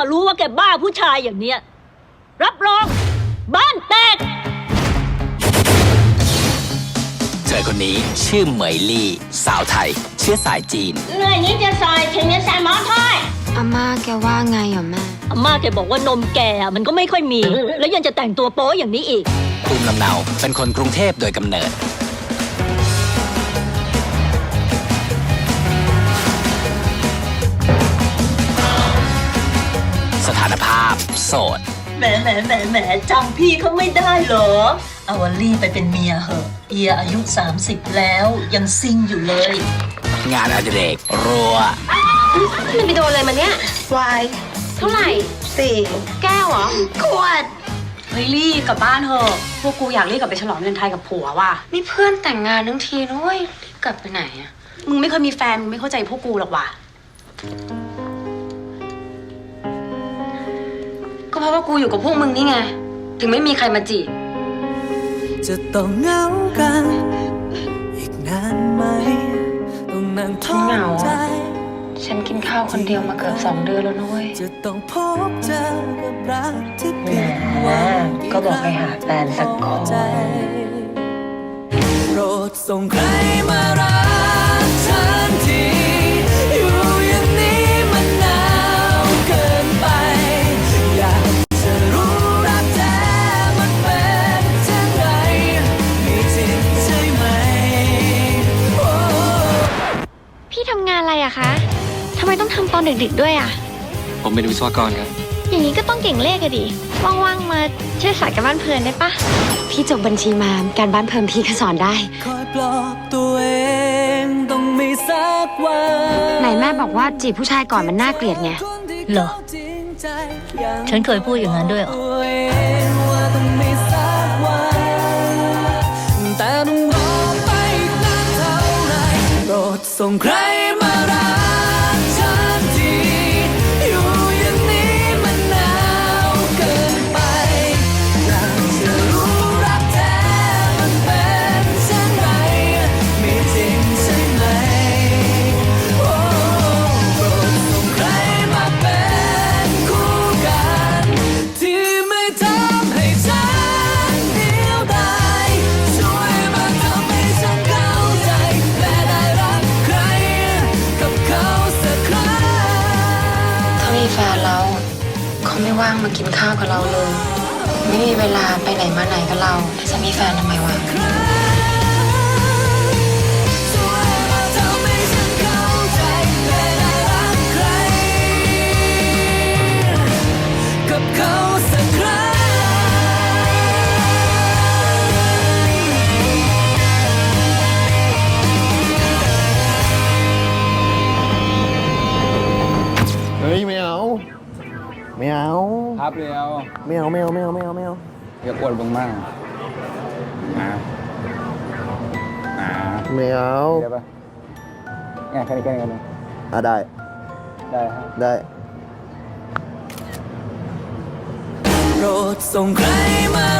มารู้ว่าแกบ้าผู้ชายอย่างเนี้ย รับรอง บ้านแตก เธอคนนี้ชื่อเหมยลี่ สาวไทย เชื้อสายจีน เหนื่อยนิดจะซอยถึงจะใส่หมอถ้อยอาม่าแกว่าไงอะแม่ อาม่าแกบอกว่านมแกอะมันก็ไม่ค่อยมี แล้วยังจะแต่งตัวโป๊อย่างนี้อีก ภูมิลำเนาเป็นคนกรุงเทพโดยกำเนิด โสด แหมแหมแหมแหมจำพี่เขาไม่ได้เหรอ เอาวลี่ไปเป็นเมียเหอะ เอียอายุ 30 แล้วยังซิงอยู่เลย งานอดิเรกรัว มันไปโดนอะไรมาเนี่ยวายเท่าไหร่ สี่แก้วเหรอ ขวด เฮ้ยลี่กลับบ้านเถอะ พวกกูอยากรีบกลับไปฉลองวาเลนไทน์กับผัวว่ะ นี่เพื่อนแต่งงานทั้งทีนะเว้ยรีบกลับไปไหนอะมึงไม่เคยมีแฟน มึงไม่เข้าใจพวกกูหรอกว่ะ เพราะว่ากูอยู่กับพวกมึงนี่ไง ถึงไม่มีใครมาจีบ จะต้องเหงากัน อีกนานไหม ต้องนั่งท้อเหงาใจอะฉันกินข้าวคนเดียวมาเกือบสองเดือนแล้วนะเว้ยจะต้องพบเจอกับรักที่ผิดหแหวังมก็บอกให้หาแฟนสักคนใจโปรดส่งใครมา ไมต้องทำตอนดึกๆด้วยอะผมเป็นวิศวกรครับ อย่างนี้ก็ต้องเก่งเลขอะดิ ว่างๆ มาช่วยสอนกันบ้านเพลินได้ปะ พี่จบบัญชีมาการบ้านเพิ่มพี่ก็สอนได้ คอยปลอบตัวเองต้องมีสักวันไหนแม่บอกว่าจีบผู้ชายก่อนมันน่าเกลียดไง เหรอ ฉันเคยพูดอย่างนั้นด้วยเหรอ ตัวเองว่าต้องมีสักวันแต่ต้องรอไปอีกนานเท่าไหรโปรดส่งใครมารั เขามีแฟนแล้วเขาไม่ว่างมากินข้าวกับเราเลย ไม่มีเวลาไปไหนมาไหนกับเราจะมีแฟนทำไมวะ บเดียวไม่เอาไม่เอาไม่เอาไม่เอาไม่เอาอย่ากวนมึงมากอ่าอ่าไม่เอาเดี๋ยวปะเนี่ยแค่นี้แค่นี้แค่นี้อะได้ ได้ฮะได้โปรดส่งใครมารั